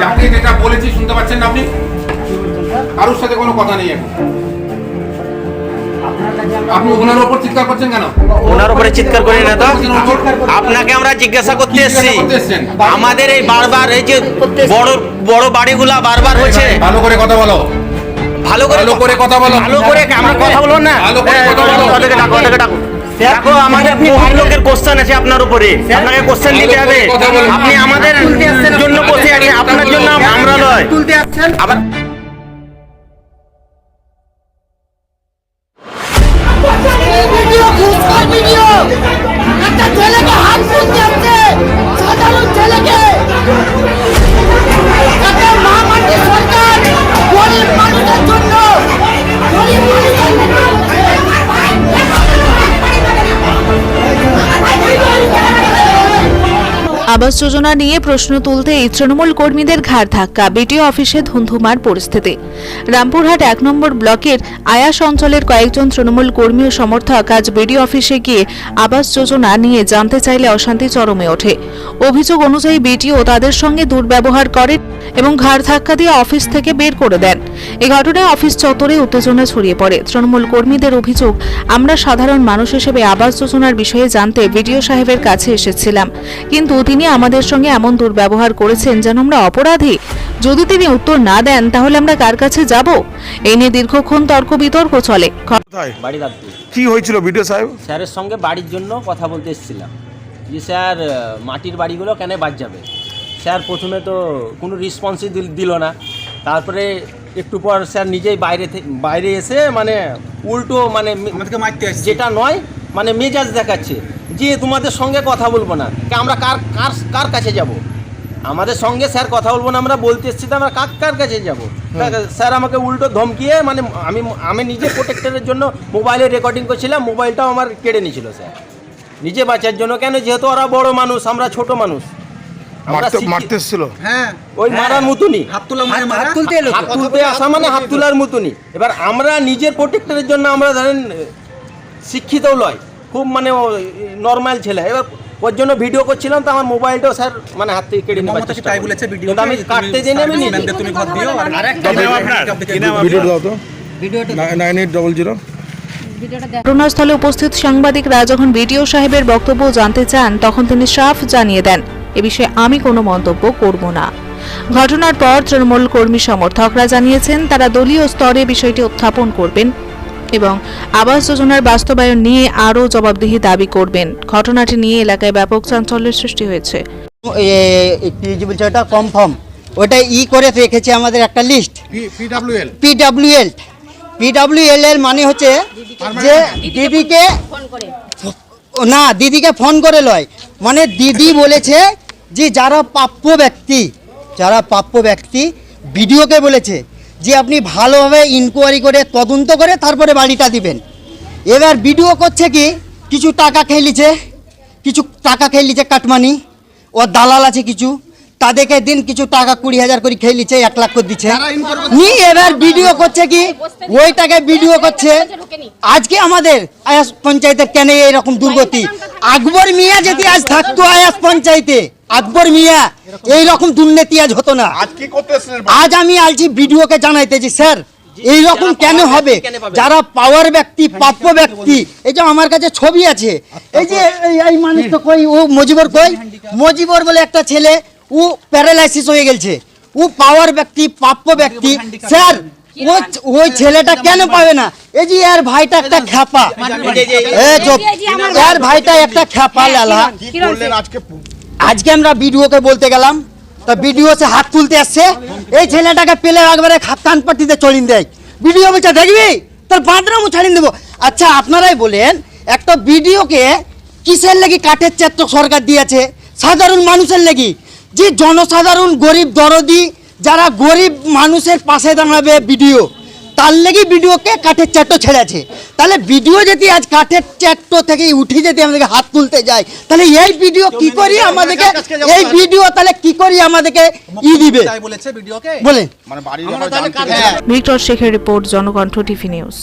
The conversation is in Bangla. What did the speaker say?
যাকে যেটা বলেছি শুনতে পাচ্ছেন না আপনি? কারোর সাথে কোনো কথা নেই এখন। আপনি ওনার ওপর চিৎকার করছেন কেন? ওনার উপরে চিৎকার করি না তো? আপনাকে আমরা জিজ্ঞাসা করতে এসেছি। আমাদের এই বারবার এই যে বড় বড় বাড়িগুলা বারবার হচ্ছে ভালো করে কথা বলো। ভালো করে ভালো করে কথা বলো। ভালো করে আমরা কথা বলব না। ভালো করে কথা বলো। ওদেরকে ডাকো, ওদেরকে ডাকো। দেখো আমাদের বহু লোকের কোশ্চেন আছে আপনার উপরে? আপনাকে কোশ্চেন নিতে হবে। আপনি আমাদের জন্য বসে আছে আপনার জন্য আমরা নয় তুলতে আসছেন আবার আবাস যোজনা নিয়ে প্রশ্ন তুলতেই তৃণমূল কর্মীদের ঘাড় ধাক্কা বিটিও অফিসে ধুন্ধুমার পরিস্থিতি। রামপুরহাট এক নম্বর ব্লকের আয়াস অঞ্চলের কয়েকজন তৃণমূল কর্মী ও সমর্থক আজ বিডিও অফিসে গিয়ে আবাস যোজনা নিয়ে জানতে চাইলে অশান্তি চরমে ওঠে। অভিযোগ অনুযায়ী বিটিও তাদের সঙ্গে দুর্ব্যবহার করেন এবং ঘাড় ধাক্কা দিয়ে অফিস থেকে বের করে দেন। এই ঘটনায় অফিস চত্বরে উত্তেজনা ছড়িয়ে পড়ে। তৃণমূল কর্মীদের অভিযোগ, আমরা সাধারণ মানুষ হিসেবে আবাস যোজনার বিষয়ে জানতে বিডিও সাহেবের কাছে এসেছিলাম। কিন্তু তিনি আমাদের সঙ্গে এমন দুর্ব্যবহার করেছেন যেন আমরা অপরাধী। যদি তিনি উত্তর না দেন তাহলে আমরা কার কাছে যাব? এই নিয়ে দীর্ঘক্ষণ তর্ক বিতর্ক চলে বাড়ি কি হয়েছিল ভিডিও সাহেব? স্যারের সঙ্গে বাড়ির জন্য কথা বলতে এসেছিলাম। যে স্যার মাটির বাড়িগুলো কেন বাদ যাবে? স্যার প্রথমে তো কোনো রেসপন্সই দিল না। তারপরে একটু পর স্যার নিজেই বাইরে বাইরে এসে মানে উল্টো মানে যেটা নয় মানে মেজাজ দেখাচ্ছে। যে তোমাদের সঙ্গে কথা বলব না কে আমরা কার কার কার কাছে যাব? আমাদের সঙ্গে স্যার কথা বলব না আমরা বলতে এসেছি তো আমরা কার কার কাছে যাব? স্যার আমাকে উল্টো ধমকিয়ে মানে আমি আমি নিজে প্রোটেক্টরের জন্য মোবাইলে রেকর্ডিং করছিলাম মোবাইলটাও আমার কেড়ে নিয়েছিল স্যার। নিজে বাঁচার জন্য কেন? যেহেতু ওরা বড় মানুষ আমরা ছোট মানুষ। আমরা মারতে। হ্যাঁ। ওই মারার মতনই। হাত তোলা মানে হাত তুলতে এলো হাত তুলতে আসা মানে হাত তোলার মতনই। এবার আমরা নিজের প্রোটেক্টরের জন্য আমরা ধরেন শিক্ষিতও লয় খুব মানে নর্মাল ছেলে। এবার ওর জন্য ভিডিও করছিলাম তো আমার মোবাইলটাও স্যার মানে হাত থেকে কেড়ে কি চেষ্টা তাই বলেছে ভিডিও আমি কাটতে জেনে আমি তুমি ঘর দিও। আর ভিডিওটা দাও তো ডবল জিরো ঘটনাস্থলে উপস্থিত সাংবাদিকরা যখন বিডিও সাহেবের বক্তব্য জানতে চান তখন তিনি সাফ জানিয়ে দেন এ বিষয়ে আমি কোনো মন্তব্য করব না। ঘটনার পর তৃণমূল কর্মী সমর্থকরা জানিয়েছেন তারা দলীয় স্তরে বিষয়টি উত্থাপন করবেন। এবং আবাস যোজনার বাস্তবায়ন নিয়ে আরও জবাবদিহি দাবি করবেন। ঘটনাটি নিয়ে এলাকায় ব্যাপক চাঞ্চল্যের সৃষ্টি হয়েছে। বলছে ওটা কনফার্ম ওটা ই করে রেখেছে আমাদের একটা লিস্ট পিডব্লিউএল পিডাব্লিউএল পিডাব্লিউএল এর মানে হচ্ছে যে দিদিকে ও না দিদিকে ফোন করে লয়। মানে দিদি বলেছে যে যারা প্রাপ্য ব্যক্তি যারা প্রাপ্য ব্যক্তি বিডিওকে বলেছে যে আপনি ভালোভাবে ইনকোয়ারি করে তদন্ত করে তারপরে বাড়িটা দিবেন। এবার বিডিও করছে কি কিছু টাকা খেয়ে লিছে কিছু টাকা খেয়ে লিছে কাটমানি ও দালাল আছে কিছু তাদেরকে দিন কিছু টাকা কুড়ি হাজার করে খেয়ে এক লাখ করে দিচ্ছে। নি এবার ভিডিও করছে কি ওই টাকা ভিডিও করছে। আজকে আমাদের আয়াস পঞ্চায়েতের কেন এরকম দুর্গতি? আকবর মিয়া যদি আজ থাকতো আয়াস পঞ্চায়েতে আকবর মিয়া এই রকম দুর্নীতি আজ হতো না। আজ কি করতে এসেছিলেন আজ আমি আলছি ভিডিওকে জানাইতেছি স্যার। এই রকম কেন হবে? যারা পাওয়ার ব্যক্তি প্রাপ্য ব্যক্তি এই যে আমার কাছে ছবি আছে এই যে এই- এই মানুষ তো কই? ও মজিবর কই? মজিবর বলে একটা ছেলে ও প্যারালাইসিস হয়ে গেছে ও পাওয়ার ব্যক্তি প্রাপ্য ব্যক্তি। স্যার ওই ছেলেটা কেন পাবে না? এই যে এর ভাইটা একটা খ্যাপা। এর ভাইটা একটা খ্যাপা লালা। আজকে আমরা বিডিওকে বলতে গেলাম, তা বিডিও সে হাত তুলতে আসছে। এই ছেলেটাকে পেলে একবারে খা- কান পাটিতে চড়িন দেয় বিডিও বলছে, দেখবি? তোর বাঁদরামও ছাড়িন দেবো। আচ্ছা আপনারাই বলেন, একটা বিডিওকে কিসের লাগি কাঠের চাত্র সরকার দিয়েছে? সাধারণ মানুষের লাগি। যে জনসাধারণ, গরিব, দরদি, যারা গরিব মানুষের পাশে দাঁড়াবে বিডিও তার লেগে ভিডিওকে কাঠের চাট্ট ছেড়েছে। তাহলে ভিডিও যদি আজ কাঠের চ্যাট্টো থেকে উঠে যদি আমাদেরকে হাত তুলতে যায় তাহলে এই ভিডিও কি করি আমাদেরকে এই ভিডিও তাহলে কি করি আমাদেরকে ই দিবে? তাই বলেছে ভিডিওকে বলে। আমরা তাহলে কার- ভিক্টর শেখের রিপোর্ট জনকণ্ঠ টিভি নিউজ।